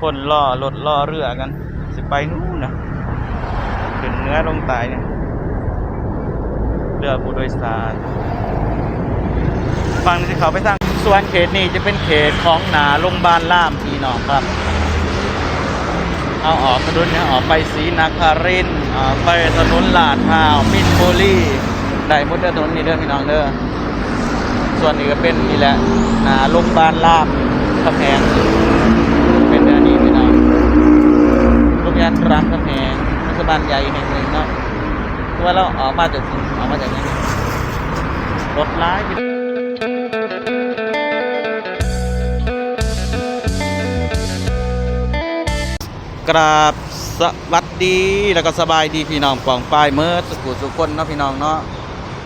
คนล่อรถล่อเรือกัน สิไปนู่นนะขึ้นเนื้อลงตายเนี่ยเรือผู้โดยสารฝั่งที่เขาไปสร้างส่วนเขตนี้จะเป็นเขตของหนาโรงพยาบาลล่ามพี่น้องครับ เอาออกถนนเนี่ยออกไปศรีนคารินทร์อ่าไปถนนลาดพร้าวมินบุรีได้มดเด้อถนนนี้เด้อพี่น้องเด้อส่วนนี้ก็เป็นนี่แหละหนาโรงพยาบาลลาบคำแพงเป็นอันนี้พี่น้องโรงพยาบาลรามคำแพงเทศบาลใหญ่แห่งหนึ่งเนาะคือ ว่าเราออกมาจากออกมาจากนี้รถร้ายกราบสวัสดีแล้วก็สบายดีพี่น้องปองป้ายเมื่อสุขุสุคนเนาะพี่น้องเนาะ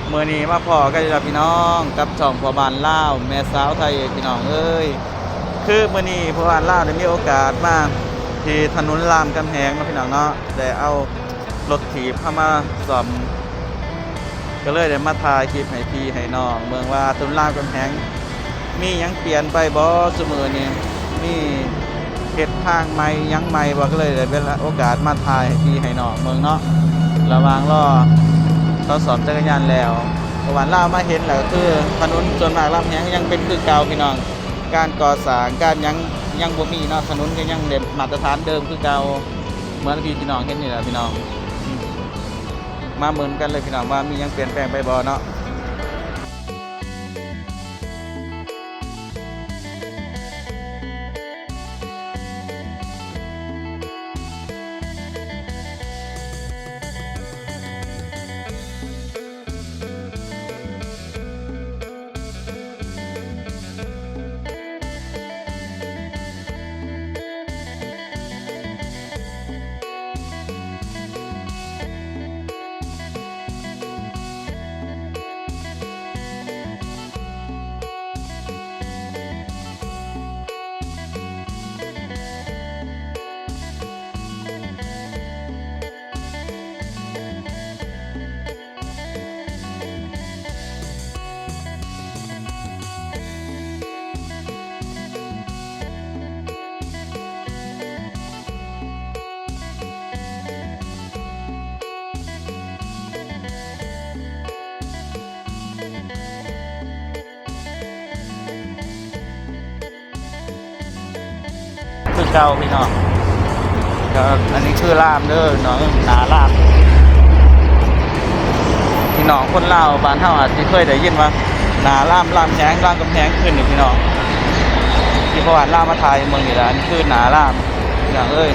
เมื่อนี้มาพอกันแล้วพี่น้องกับช่องพอบานล่าวแม่สาวไทยพี่น้องเอ้ยคือเมื่อนี้พอบานล่าวได้มีโอกาสมาที่ถนนรามกำแหงเนาะพี่น้องเนาะได้เอา รถถีบเข้ามาซ่อมก็เลยได้มาถ่ายคลิปให้พี่ให้น้อง เมืองว่าถนนรามกำแหงมียังเปลี่ยนไปบ่ซุมื้อนี้มีเฮ็ดทางใหม่ยังใหม่บ่ก็เลยได้เป็นโอกาสมาถ่ายให้พี่ให้น้องเมืองเนาะระวางรอเขาสอนจักรยานแล้วหวางล่ามาเห็นแล้วคือถนนส่วนมากลำแหงยังเป็นคือเก่าพี่น้อง การก่อสร้างการยังยังบ่มีเนาะถนนก็ยังเดิมมาตรฐานเดิมคือเก่าเหมือนพี่พี่น้องเห็นนี่แหละพี่น้อง มาเหมือนกันเลยพี่น้องว่ามียังเปลี่ยนแปลงไปบ่เนาะ เก่าพี่น้องก็อันนี้คือลามเด้อน้องหนาลามพี่น้องคนลาวบ้านเฮาอาจจะเคยได้ยินว่าหนาลามลามแหงลามกำแพงขึ้นนี่พี่น้องที่ประวัติลามมาไทยเมืองนี่แหละอันนี้คือหนาลามพี่น้องเอ้ย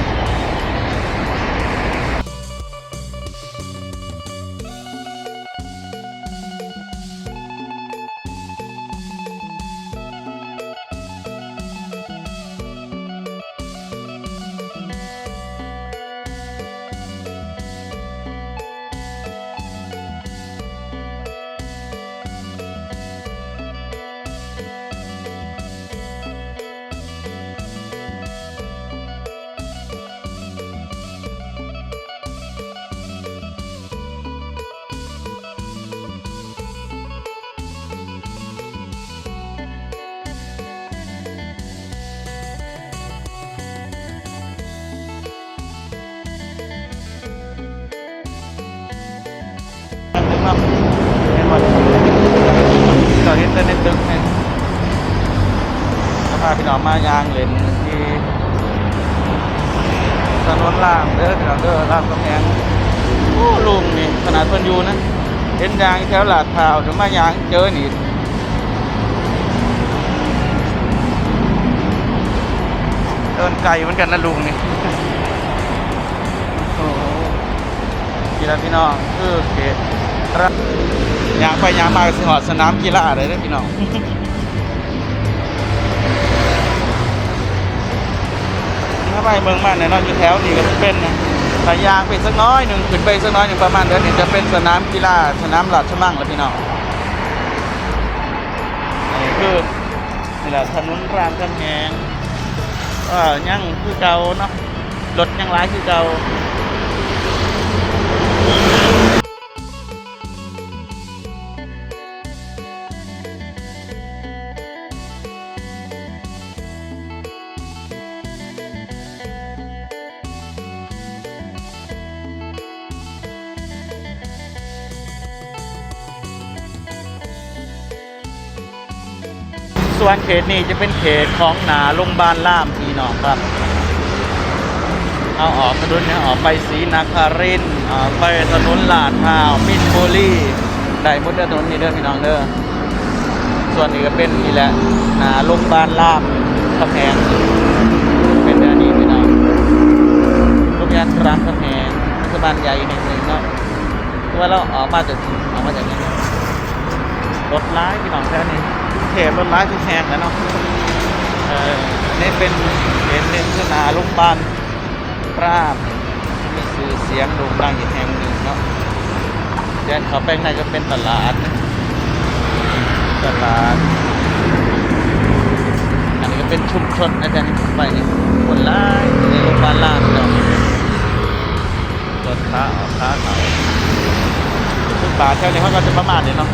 เนาะเห็นหมดต่อเห็นแต่ในตึกเนี่พาพี่น้องมายางเล่นที่ถนนล่างเด้อพี่น้องเด้อล่างกำแพงโอ้ลุงนี่ขนาดเพิ่นอยู่นะเห็นยางแถวลาดพร้าวถึงมายางเจอนี่เดินไกลเหมือนกันนะลุงนี่โอ้โหพี่น้องคือเขต ยางไปยางมาสหอดสนามกีฬาเลยนะพี่น้องถ้าไปเมืองบ้านเนี่ยนอนอยู่แถวนี่ก็เป็นนะถ้ายางไปสักน้อยหนึ่งขึ้นไปสักน้อยหนึ่งประมาณเดือนนี้จะเป็นสนามกีฬาสนามหลัดชมั่งแล้วพี่น้องนี่คือนี่แหละถนนรามคำแหงก็ยังคือเก่าเนาะรถยังร้ายคือเก่า ส่วนเขตนี้จะเป็นเขตของหนาโรงพยาบาลล่ามพี่น้องครับ เอาออกถนนเนี่ยออกไปศรีนคารินทร์อ่าไปถนนลาดพร้าวมินบุรีได้มดเด้อถนนนี้เด้อพี่น้องเด้อส่วนนี้ก็เป็นนี่แหละหนาโรงพยาบาลล่ามคำแพงเป็นอันนี้พี่น้องโรงพยาบาลรามคำแพงโรงพยาบาลใหญ่แห่งหนึ่งเนาะว่าเราออกมาจากออกมาจากนี้รถร้ายพี่น้องแค่นี้ เขตรถร้ายทุกแห่งแล้วเนาะเออนี่เป็นเขตหนึ่งคือหนาโรงพยาบาลปราบมีชื่อเสียงโด่งดังอีกแห่งหนึ่งเนาะเดินเขาไปข้างในก็เป็นตลาดนะตลาด อันนี้ก็เป็นชุมชนนะจ๊ะนี่ไปนี่คนร้ายในโรงพยาบาลล่างเนาะรถค้าออกค้าเขาซึ่งป่าแถวนี้เขาก็จะประมาณนี้เนาะ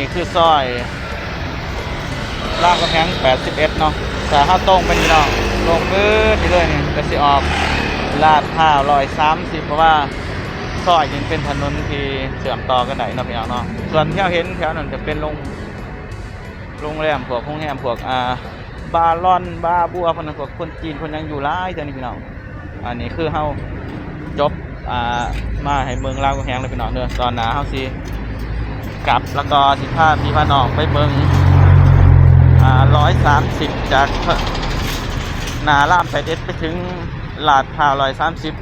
นี้คือซอยรามกำแพง81 เนาะสาห้าตรงเป็นนี่เนาะลงมืดนี่เลยนี่ก็สิออกลาดพร้าว130เพราะว่าซอยยังเป็นถนนที่เชื่อมต่อกันได้เนาะพี่น้องเนาะส่วนที่เราเห็นแถวนั้นจะเป็นโรงโรงแรมพวกโรงแรมพวกอ่าบาลอนบาบัวพนันพวกคนจีนคนยังอยู่หลายเท่านี้พี่น้องอันนี้คือเฮาจบอ่ามาให้เมืองลาวกำแพงเลยพี่น้องเด้อตอนหนาเฮาสิ กลับแล้วก็สิพาพี่พาน้องไปเมืองอ่าร้อยสามสิบจากนาล่ามไปเด็ดไปถึงลาดพาวร้อยสามสิบ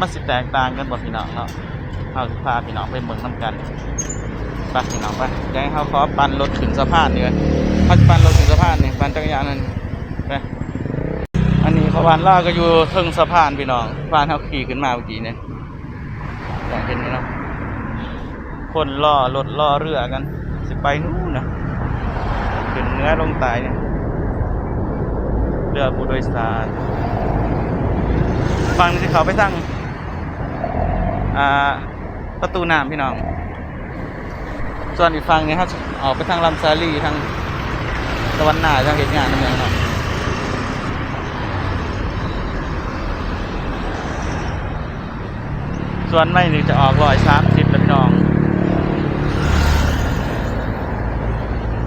มันสิแตกต่างกันบ่พี่น้องเนาะเอาสิพาพี่น้องไปเมืองน้ำกันไปพี่น้องไปเดี๋ยวให้เขาขอปั่นรถขึ้นสะพานเนี่ยเขาจะปั่นรถขึ้นสะพานเนี่ยปั่นจักรยานนั่นไปอันนี้พระวานล่าก็อยู่เทิงสะพานพี่น้องพานเขาขี่ขึ้นมาเมื่อกี้เนี่ยอย่างเห็นนี่เนาะ คนล่อรถล่อเรือกัน สิไปนู่นนะขึ้นเนื้อลงตายเนี่ยเรือผู้โดยสารฟังที่เขาไปตั้งอ่าประตูน้ำพี่น้อง ส่วนอีกฝั่งนี้ครับออกไปทางลำซาลีทางตะวันหน้าทางเหตุงานนั่นเองเนาะส่วนไม่นี่จะออกร้อยสามสิบพี่น้อง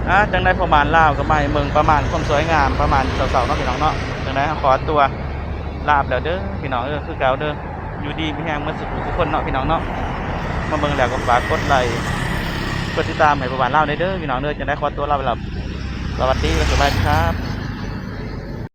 อะจังได้ประมาณล่าวก็ไม่เมืองประมาณความสวยงามประมาณเสาๆเนาะพี่น้องเนาะจังได้ขอตัวลาบแล้วเด้อพี่น้องเออคือเก่าเด้ออยู่ดีมีแห้งเมื่อสุขทุกคนเนาะพี่น้องเนาะมาเบิ่งแล้วก็ฝากกดไลค์กดติดตามให้ประมาณล่าวได้เด้อพี่น้องเด้อจังได้ขอตัวลาไปแล้วสวัสดีและสบายดีครับ